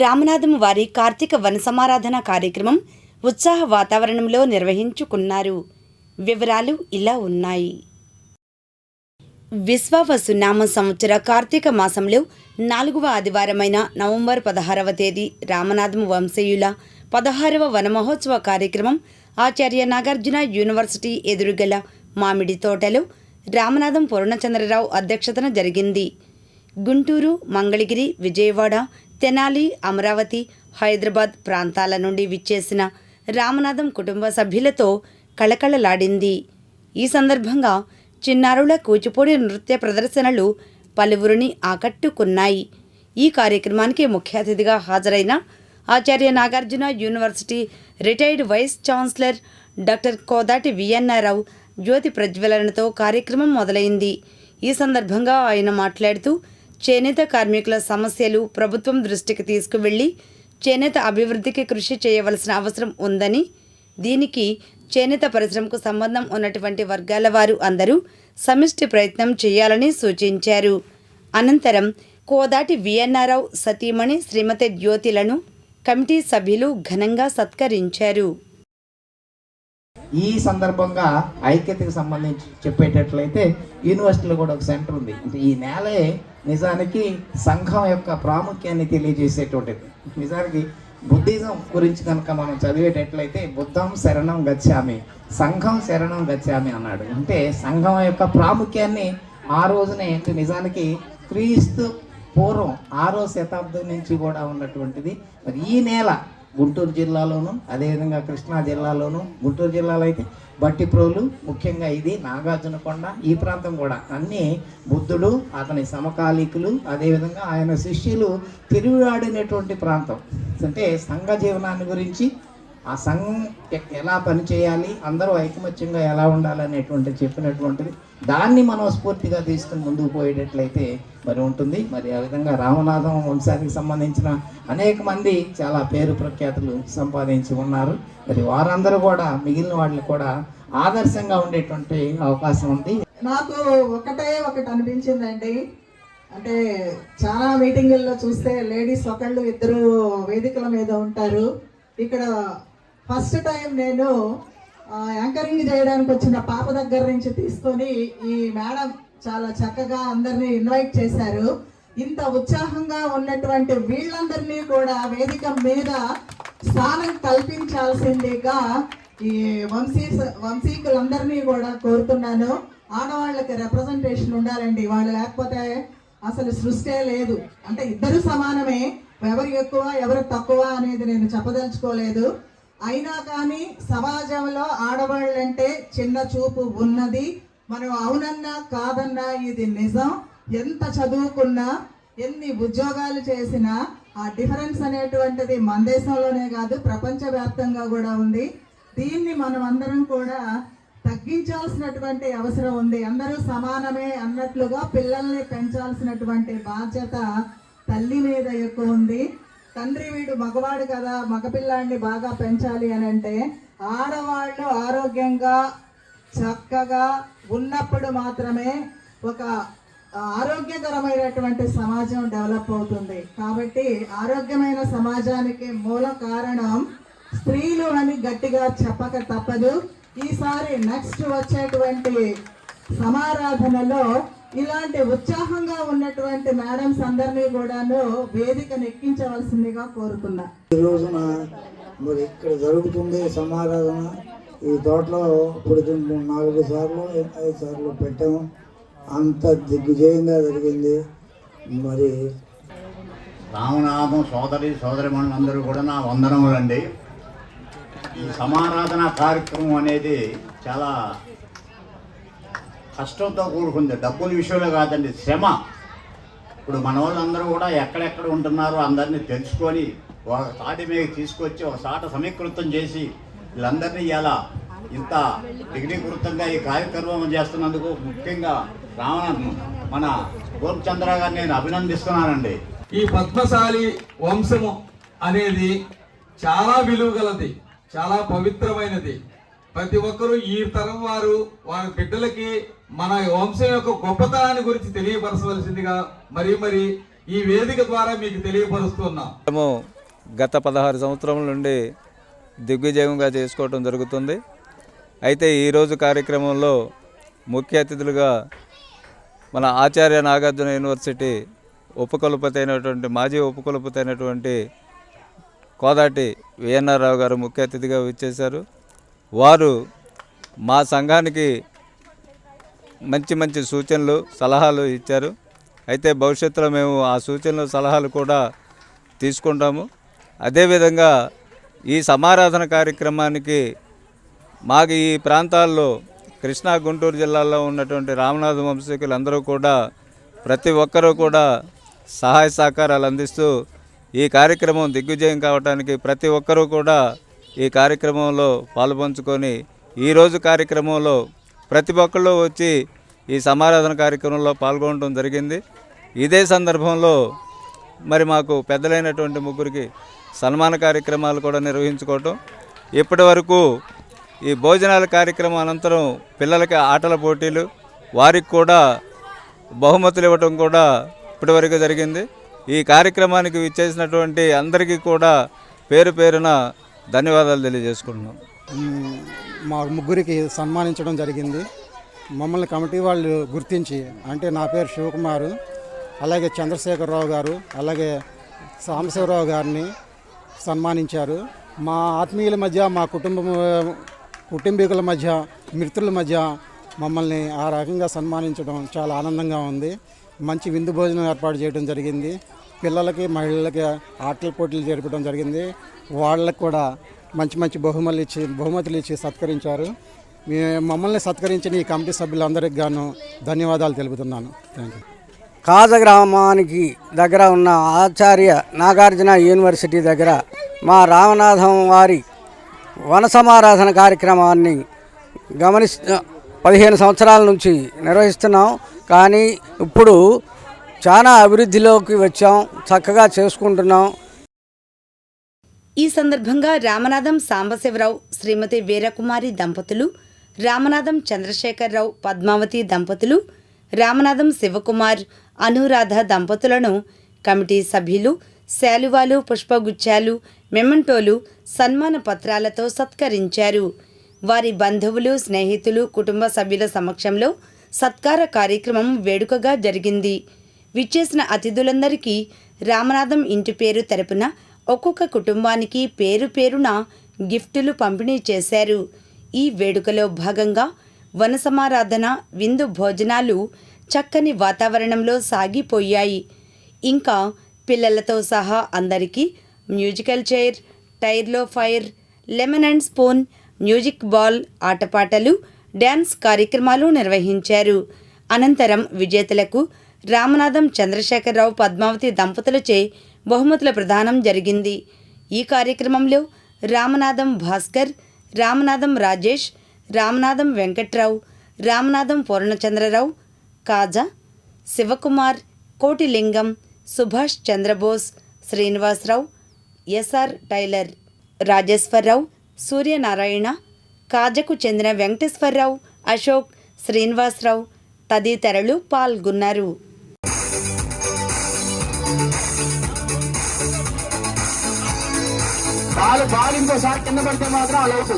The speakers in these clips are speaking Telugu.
రామనాథం వారి కార్తీక వనసమారాధన కార్యక్రమం ఉత్సాహ వాతావరణంలో నిర్వహించుకున్నారు. వివరాలు ఇలా ఉన్నాయి. విశ్వావసు నామ సంవత్సర కార్తీక మాసంలో నాలుగవ ఆదివారమైన నవంబర్ పదహారవ తేదీ రామనాథం వంశీయుల పదహారవ వనమహోత్సవ కార్యక్రమం ఆచార్య నాగార్జున యూనివర్సిటీ ఎదురుగల మామిడి తోటలో రామనాథం పూర్ణచంద్రరావు అధ్యక్షతన జరిగింది. గుంటూరు మంగళగిరి విజయవాడ తెనాలి అమరావతి హైదరాబాద్ ప్రాంతాల నుండి విచ్చేసిన రామనాథం కుటుంబ సభ్యులతో కళకళలాడింది. ఈ సందర్భంగా చిన్నారుల కూచిపూడి నృత్య ప్రదర్శనలు పలువురిని ఆకట్టుకున్నాయి. ఈ కార్యక్రమానికి ముఖ్య అతిథిగా హాజరైన Acharya Nagarjuna university retired vice chancellor doctor Kodati విఎన్ఆర్రావు జ్యోతి ప్రజ్వలనతో కార్యక్రమం మొదలైంది. ఈ సందర్భంగా ఆయన మాట్లాడుతూ చేనేత కార్మికుల సమస్యలు ప్రభుత్వం దృష్టికి తీసుకువెళ్ళి చేనేత అభివృద్ధికి కృషి చేయవలసిన అవసరం ఉందని దీనికి చేనేత పరిశ్రమకు సంబంధం ఉన్నటువంటి వర్గాల వారు అందరూ సమిష్టి ప్రయత్నం చేయాలని సూచించారు. అనంతరం కోదాటి విఎన్ఆర్రావు సతీమణి శ్రీమతి జ్యోతిలను కమిటీ సభ్యులు ఘనంగా సత్కరించారు. ఈ సందర్భంగా ఐక్యతకు సంబంధించి చెప్పేటట్లయితే యూనివర్సిటీలో కూడా ఒక సెంటర్ ఉంది. అంటే ఈ నేలే నిజానికి సంఘం యొక్క ప్రాముఖ్యాన్ని తెలియజేసేటువంటిది. నిజానికి బుద్ధిజం గురించి కనుక మనం చదివేటట్లయితే బుద్ధం శరణం గచ్చామి సంఘం శరణం గచ్చామి అన్నాడు. అంటే సంఘం యొక్క ప్రాముఖ్యాన్ని ఆ రోజునే అంటే నిజానికి క్రీస్తు పూర్వం ఆరో శతాబ్దం నుంచి కూడా ఉన్నటువంటిది. మరి ఈ నేల గుంటూరు జిల్లాలోను అదేవిధంగా కృష్ణా జిల్లాలోను గుంటూరు జిల్లాలో అయితే బట్టిప్రోలు ముఖ్యంగా ఇది నాగార్జునకొండ ఈ ప్రాంతం కూడా. అన్నీ బుద్ధుడు అతని సమకాలీకులు అదేవిధంగా ఆయన శిష్యులు తిరుగులాడినటువంటి ప్రాంతం. అంటే సంఘ జీవనాన్ని గురించి ఆ సంఘం ఎలా పనిచేయాలి అందరూ ఐకమత్యంగా ఎలా ఉండాలనేటువంటి చెప్పినటువంటిది దాన్ని మనం స్ఫూర్తిగా తీసుకుని ముందుకు పోయేటట్లయితే మరి ఉంటుంది. మరి ఆ విధంగా రామనాథం వంశానికి సంబంధించిన అనేక మంది చాలా పేరు ప్రఖ్యాతులు సంపాదించి ఉన్నారు. మరి వారందరూ కూడా మిగిలిన వాళ్ళు కూడా ఆదర్శంగా ఉండేటువంటి అవకాశం ఉంది. నాకు ఒకటే ఒకటి అనిపించిందండి. అంటే చాలా మీటింగుల్లో చూస్తే లేడీస్ ఒకళ్ళు ఇద్దరు వేదికల మీద ఉంటారు. ఇక్కడ ఫస్ట్ టైం నేను యాంకరింగ్ చేయడానికి వచ్చిన పాప దగ్గర నుంచి తీసుకొని ఈ మేడం చాలా చక్కగా అందరినీ ఇన్వైట్ చేశారు. ఇంత ఉత్సాహంగా ఉన్నటువంటి వీళ్ళందరినీ కూడా వేదిక మీద స్థానం కల్పించాల్సిందిగా ఈ వంశీ వంశీకులందరినీ కూడా కోరుతున్నాను. ఆడవాళ్ళకి రిప్రజెంటేషన్ ఉండాలండి. వాళ్ళు లేకపోతే అసలు సృష్టే లేదు. అంటే ఇద్దరు సమానమే. ఎవరు ఎక్కువ ఎవరు తక్కువ అనేది నేను చెప్పదలుచుకోలేదు. అయినా కానీ సమాజంలో ఆడవాళ్ళంటే చిన్న చూపు ఉన్నది. మనం అవునన్నా కాదన్నా ఇది నిజం. ఎంత చదువుకున్నా ఎన్ని ఉద్యోగాలు చేసినా ఆ డిఫరెన్స్ అనేటువంటిది మన దేశంలోనే కాదు ప్రపంచవ్యాప్తంగా కూడా ఉంది. దీన్ని మనం అందరం కూడా తగ్గించాల్సినటువంటి అవసరం ఉంది. అందరూ సమానమే అన్నట్లుగా పిల్లల్ని పెంచాల్సినటువంటి బాధ్యత తల్లి మీద ఎక్కువ ఉంది. తండ్రి వీడు మగవాడు కదా మగపిల్లాడిని బాగా పెంచాలి అని అంటే ఆడవాళ్ళు ఆరోగ్యంగా చక్కగా ఉన్నప్పుడు మాత్రమే ఒక ఆరోగ్యకరమైనటువంటి సమాజం డెవలప్ అవుతుంది. కాబట్టి ఆరోగ్యమైన సమాజానికి మూల కారణం స్త్రీలు అని గట్టిగా చెప్పక తప్పదు. ఈసారి నెక్స్ట్ వచ్చేటువంటి సమారాధనలో ఇలాంటి ఉత్సాహంగా ఉన్నటువంటి మేడమ్స్ అందరినీ కూడాను వేదికను ఎక్కించవలసిందిగా కోరుతున్నా. ఈ రోజున మరి ఇక్కడ జరుగుతుంది సమారాధన. ఈ తోటలో ఇప్పుడు నాలుగు సార్లు ఐదు సార్లు పెట్టాము. అంత దిగ్విజయంగా జరిగింది. మరి రామనాథం సోదరి సోదరిమణులందరూ కూడా నా వందనములండి. ఈ సమారాధన కార్యక్రమం అనేది చాలా కష్టంతో కూడుకుంది. డబ్బుల విషయంలో కాదండి శ్రమ. ఇప్పుడు మన వాళ్ళందరూ కూడా ఎక్కడెక్కడ ఉంటున్నారో అందరినీ తెలుసుకొని ఒక తాటి మీద తీసుకొచ్చి ఒక సాట సమీకృతం చేసి వీళ్ళందరినీ ఇలా ఇంత డిగ్రీకృతంగా ఈ కార్యక్రమం చేస్తున్నందుకు ముఖ్యంగా రావణ మన గోపచంద్ర గారిని నేను అభినందిస్తున్నానండి. ఈ పద్మశాలి వంశము అనేది చాలా విలువ గలది చాలా పవిత్రమైనది. ప్రతి ఒక్కరూ ఈ తరం వారు వారి బిడ్డలకి మన వంశం యొక్క గొప్పతనాన్ని గురించి తెలియపరచవలసిందిగా మరి మరి ఈ వేదిక ద్వారా మీకు తెలియపరుస్తున్నాం. మేము గత పదహారు సంవత్సరం నుండి దిగ్విజయంగా చేసుకోవటం జరుగుతుంది. అయితే ఈరోజు కార్యక్రమంలో ముఖ్య అతిథులుగా మన ఆచార్య నాగార్జున యూనివర్సిటీ ఉపకులపతి అయినటువంటి మాజీ ఉపకులపతి అయినటువంటి కోదాటి విఎన్ఆర్ రావు గారు ముఖ్య అతిథిగా విచ్చేశారు. వారు మా సంఘానికి మంచి మంచి సూచనలు సలహాలు ఇచ్చారు. అయితే భవిష్యత్తులో మేము ఆ సూచనలు సలహాలు కూడా తీసుకుంటాము. అదేవిధంగా ఈ సమారాధన కార్యక్రమానికి మాకు ఈ ప్రాంతాల్లో కృష్ణా గుంటూరు జిల్లాలో ఉన్నటువంటి రామనాథ వంశీకులందరూ కూడా ప్రతి ఒక్కరూ కూడా సహాయ సహకారాలు అందిస్తూ ఈ కార్యక్రమం దిగ్విజయం కావడానికి ప్రతి ఒక్కరూ కూడా ఈ కార్యక్రమంలో పాల్పంచుకొని ఈరోజు కార్యక్రమంలో ప్రతి ఒక్కళ్ళు వచ్చి ఈ సమారాధన కార్యక్రమంలో పాల్గొనడం జరిగింది. ఇదే సందర్భంలో మరి మాకు పెద్దలైనటువంటి ముగ్గురికి సన్మాన కార్యక్రమాలు కూడా నిర్వహించుకోవటం. ఇప్పటి వరకు ఈ భోజనాల కార్యక్రమం అనంతరం పిల్లలకి ఆటల పోటీలు వారికి కూడా బహుమతులు ఇవ్వటం కూడా ఇప్పటివరకు జరిగింది. ఈ కార్యక్రమానికి విచ్చేసినటువంటి అందరికీ కూడా పేరు పేరున ధన్యవాదాలు తెలియజేసుకుంటున్నాం. మా ముగ్గురికి సన్మానించడం జరిగింది. మమ్మల్ని కమిటీ వాళ్ళు గుర్తించి అంటే నా పేరు శివకుమారు అలాగే చంద్రశేఖరరావు గారు అలాగే సాంబశివరావు గారిని సన్మానించారు. మా ఆత్మీయుల మధ్య మా కుటుంబం కుటుంబీకుల మధ్య మిత్రుల మధ్య మమ్మల్ని ఆ రకంగా సన్మానించడం చాలా ఆనందంగా ఉంది. మంచి విందు భోజనం ఏర్పాటు చేయడం జరిగింది. పిల్లలకి మహిళలకి ఆటల పోటీలు జరపడం జరిగింది. వాళ్ళకు కూడా మంచి మంచి బహుమతులు ఇచ్చి బహుమతులు ఇచ్చి సత్కరించారు. మమ్మల్ని సత్కరించిన ఈ కమిటీ సభ్యులందరికీ గాను ధన్యవాదాలు తెలుపుతున్నాను. థ్యాంక్ యూ కాజ గ్రామానికి దగ్గర ఉన్న ఆచార్య నాగార్జున యూనివర్సిటీ దగ్గర మా రామనాథం వారి వన సమారాధన కార్యక్రమాన్ని గమనిస్తు పదిహేను సంవత్సరాల నుంచి నిర్వహిస్తున్నాం. కానీ ఇప్పుడు చాలా అభివృద్ధిలోకి వచ్చాం చక్కగా చేసుకుంటున్నాం. ఈ సందర్భంగా రామనాథం సాంబశివరావు శ్రీమతి వీరకుమారి దంపతులు రామనాథం చంద్రశేఖరరావు పద్మావతి దంపతులు రామనాథం శివకుమార్ అనురాధ దంపతులను కమిటీ సభ్యులు శాలువాలు పుష్పగుచ్చాలు మెమంటోలు సన్మాన పత్రాలతో సత్కరించారు. వారి బంధువులు స్నేహితులు కుటుంబ సభ్యుల సమక్షంలో సత్కార కార్యక్రమం వేడుకగా జరిగింది. విచ్చేసిన అతిథులందరికీ రామనాథం ఇంటి పేరు తరపున ఒక్కొక్క కుటుంబానికి పేరు పేరున గిఫ్టులు పంపిణీ చేశారు. ఈ వేడుకలో భాగంగా వనసమారాధన విందు భోజనాలు చక్కని వాతావరణంలో సాగిపోయాయి. ఇంకా పిల్లలతో సహా అందరికీ musical chair టైర్లో fire lemon and spoon music ball ఆటపాటలు dance కార్యక్రమాలు నిర్వహించారు. అనంతరం విజేతలకు రామనాథం చంద్రశేఖరరావు పద్మావతి దంపతులచే బహుమతుల ప్రదానం జరిగింది. ఈ కార్యక్రమంలో రామనాథం భాస్కర్ రామనాథం రాజేష్ రామనాథం వెంకట్రావు రామనాథం పూర్ణచంద్రరావు కాజా శివకుమార్ కోటిలింగం సుభాష్ చంద్రబోస్ శ్రీనివాసరావు ఎస్ఆర్ టైలర్ రాజేశ్వరరావు సూర్యనారాయణ కాజకు చెందిన వెంకటేశ్వరరావు అశోక్ శ్రీనివాసరావు తదితరులు పాల్గొన్నారు. కాలు బాల్ ఇంకోసారి కింద పడితే మాత్రం అలౌట్.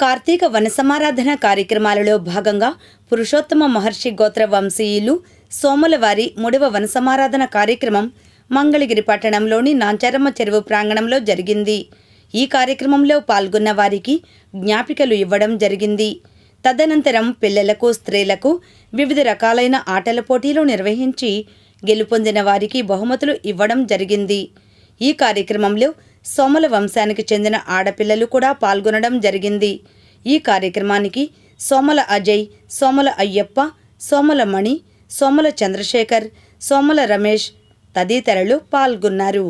కార్తీక వనసమారాధన కార్యక్రమాలలో భాగంగా పురుషోత్తమ మహర్షి గోత్ర వంశీయులు సోమలవారి మూడవ వనసమారాధన కార్యక్రమం మంగళగిరి పట్టణంలోని నాంచారమ్మ చెరువు ప్రాంగణంలో జరిగింది. ఈ కార్యక్రమంలో పాల్గొన్న వారికి జ్ఞాపికలు ఇవ్వడం జరిగింది. తదనంతరం పిల్లలకు స్త్రీలకు వివిధ రకాలైన ఆటల పోటీలు నిర్వహించి గెలుపొందిన వారికి బహుమతులు ఇవ్వడం జరిగింది. ఈ కార్యక్రమంలో సోమల వంశానికి చెందిన ఆడపిల్లలు కూడా పాల్గొనడం జరిగింది. ఈ కార్యక్రమానికి సోమల అజయ్ సోమల అయ్యప్ప సోమల మణి సోమల చంద్రశేఖర్ సోమల రమేష్ తదితరులు పాల్గొన్నారు.